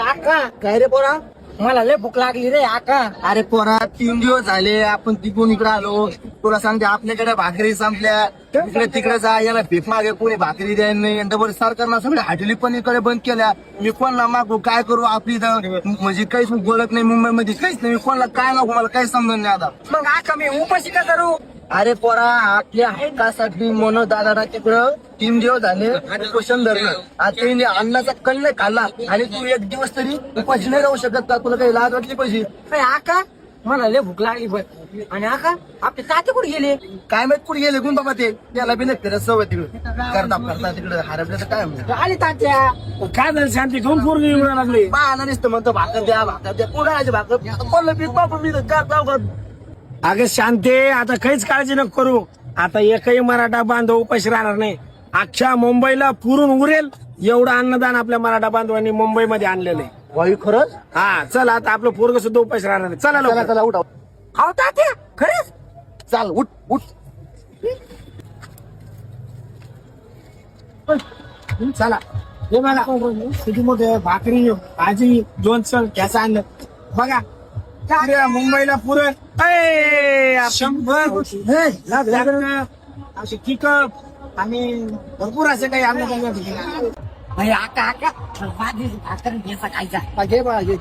आका. काय रे पोरा? मला लय भूक लागली रे आका. अरे पोरा तीन दिवस झाले आपण तिकडून इकडे आलो. तुला सांगते आपल्याकडे भाकरी संपल्या. इकडे तिकडे जा याला भीक मागे कोणी भाकरी द्यायला नाही. डबल सरकारनं सगळ्या हॉटेली पण इकडे बंद केल्या. मी कोणाला मागू काय करू आपली म्हणजे काहीच बोलत नाही मुंबईमध्ये काहीच नाही. मी कोणाला काय नको मला काही समजून नाही आता. मग आका मी उपाशी का करू? अरे पोरा आपल्या हक्कासाठी म्हणून दादा तिकडं तीन दिवस झाले क्वेश्चन धरलं आज त्यांनी अन्नाचा कल नाही खाल्ला आणि तू एक दिवस तरी उपाशी नाही राहू शकत का? तुला काही लाज वाटली पाहिजे? आका मला लय भूक लागली पण आणि आका आपले ताते कुठे गेले? काय माहीत कुठे गेले कोण बाबा ते? त्याला बी नाही फिरत सवय तिकडे. करता करता तिकडे हरपल्याचं काय म्हणतो आले तात्या. काय झालं शांती? कोण पोरगी येऊन लागली. बाळाला नुसतं म्हणतो भाकर द्या भाकर द्या. कोणाची भाकर. बोललं पीक बापू मी काय जाऊ का अगं शांते आता काहीच काळजी नको करू. आता एकही मराठा बांधव उपाशी राहणार नाही. अख्ख्या मुंबईला पुरून उरेल एवढं अन्नदान आपल्या मराठा बांधवांनी मुंबईमध्ये आणलेलं आहे. वायू खरंच? हा चल आता आपलं पोरग सुद्धा उपाशी राहणार नाही चला चला लवकर. चला उठा. हाव तात्या खरंच? चाल उठ उठ. चला हे बघा किती मोठे भाकरी भाजी लोणचं घ्यायचं आणलं बघा अरे, मुंबईला पुरण शंभर असे किकप आणि भरपूर असे काही आणलं अरे आका आका. भाकर घ्यायचा खायचा घे बा घे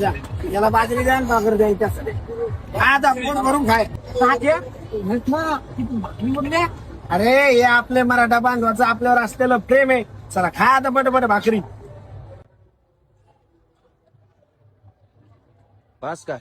जा. याला बाजरी द्या भाकर द्या त्यासाठी आता पोट भरून खाय. म्हणल्या अरे हे आपले मराठा बांधवाचं आपल्यावर असलेलं प्रेम आहे. चला खा आता पट भाकरी. बस का?